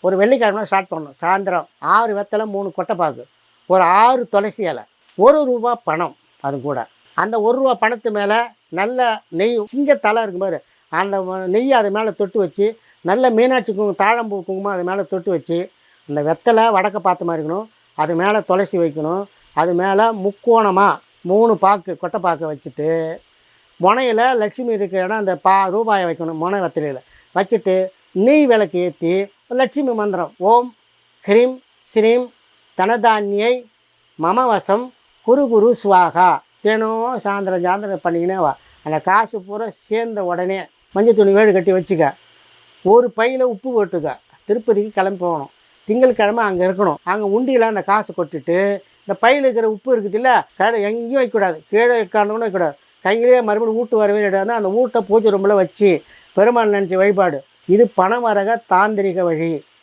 ஒரு வெள்ளிக்கிழமை ஸ்டார்ட் பண்ணணும். சாயந்தரம் ஆறு வெத்தலை மூணு கொட்டைப்பாக்கு ஒரு ஆறு துளசி இலை. ஒரு ரூபா பணம் அது கூட. அந்த ஒரு ரூபா பணத்து மேலே நல்ல நெய் சிங்கத்தலை இருக்கும் பாரு. அந்த நெய் அது மேலே தொட்டு வச்சு நல்ல மீனாட்சி குங்குமம் தாழம்பூ குங்குமம் அது மேலே தொட்டு வச்சு அந்த வெத்தலை வடக்க பார்த்த மாதிரி இருக்கணும். அது மேலே துளசி வைக்கணும். அது மேலே முக்கோணமாக மூணு பாக்கு கொட்டை பாக்கு வச்சுட்டு முனையில் லட்சுமி இருக்கிற இடம் அந்த பா ரூபாயை வைக்கணும். முனை வெத்தலையில். வச்சுட்டு நெய் விளக்கு ஏற்றி லட்சுமி மந்திரம். ஓம் ஹ்ரீம் ஸ்ரீம் தனதானியை மமவசம் குரு குரு சுவாகா. தினம் சாயந்தரம் சாயந்தரம் பண்ணிக்கினே வா. அந்த காசு பூரா சேர்ந்த உடனே மஞ்சள் துணி வேடு கட்டி வச்சுக்க. ஒரு பையில் உப்பு போட்டுக்க. திருப்பதிக்கு கிளம்பி போகணும். திங்கட்கிழமை அங்கே இருக்கணும். அங்கே உண்டியில் அந்த காசு கொட்டிட்டு இந்த பையில் இருக்கிற உப்பு இருக்குது இல்லை கடை எங்கேயும் வைக்கக்கூடாது கீழே உட்காந்தோன்னு வைக்கக்கூடாது கையிலேயே மறுபடியும் வீட்டு வரவே அந்த ஊட்டை பூஜை ரூமில் வச்சு பெருமாள் நினச்ச வழிபாடு இது பணவரக தாந்திரிக வழி.